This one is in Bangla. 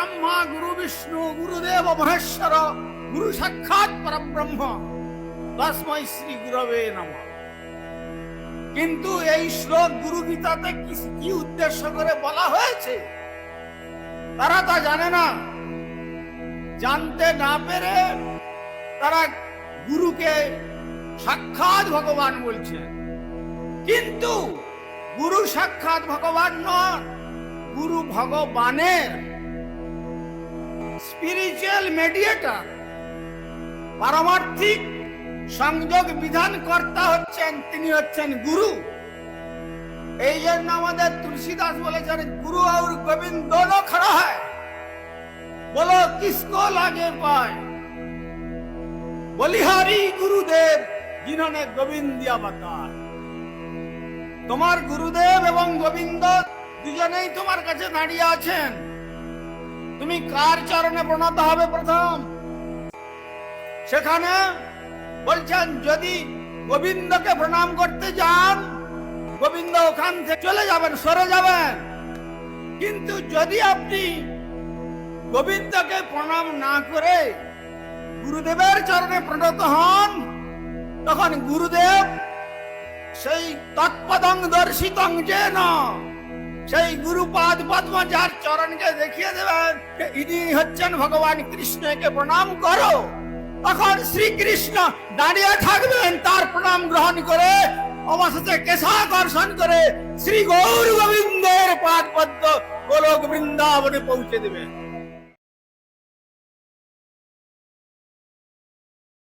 ব্রহ্মা, গুরু বিষ্ণু, গুরুদেব, মহেশ্বর, গুরু সাক্ষাৎ পরব্রহ্ম। তস্মৈ শ্রী গুরবে নমঃ। কিন্তু এই শ্লোক গুরু গীতাতে কি উদ্দেশ্য করে বলা হয়েছে? তারা তা জানে না। জানতে না পেরে তারা গুরুকে সাক্ষাৎ ভগবান বলছে কিন্তু গুরু সাক্ষাৎ ভগবান নন, গুরু ভগবানের স্পিরিচুয়াল মিডিয়েটর পারমার্থিক সংযোগ বিধান কর্তা হচ্ছেন তিনি হচ্ছেন গুরু এই জন্য আমাদের তুলসীদাস বলেছেন, গুরু আর গোবিন্দ দোনো খড়া হয়। বলো, কিসকো লাগে পায়? বলিহারি গুরুদেব জিনে গোবিন্দ তোমার গুরুদেব এবং গোবিন্দ দুজনেই তোমার কাছে দাঁড়িয়ে আছেন। তুমি কার চরণে প্রণত হবে প্রথম? সেখানে বলছেন, যদি গোবিন্দকে প্রণাম করতে যান, গোবিন্দ ওখান থেকে চলে যাবেন, সরে যাবেন। কিন্তু যদি আপনি গোবিন্দকে প্রণাম না করে গুরুদেবের চরণে প্রণত হন, তখন গুরুদেব সেই তৎপদং দর্শিতং যে না সেই গুরুপাদ পদ্ম যার চরণকে দেখিয়ে দেবেন ইনি হচ্ছেন ভগবান কৃষ্ণকে প্রণাম করো। তখন শ্রীকৃষ্ণ দাঁড়িয়ে থাকবেন, তার প্রণাম গ্রহণ করে অবশেষে কেশাকর্ষণ করে শ্রী গৌর গোবিন্দের পাদ পদ্ম গোলক বৃন্দাবনে পৌঁছে দেবেন।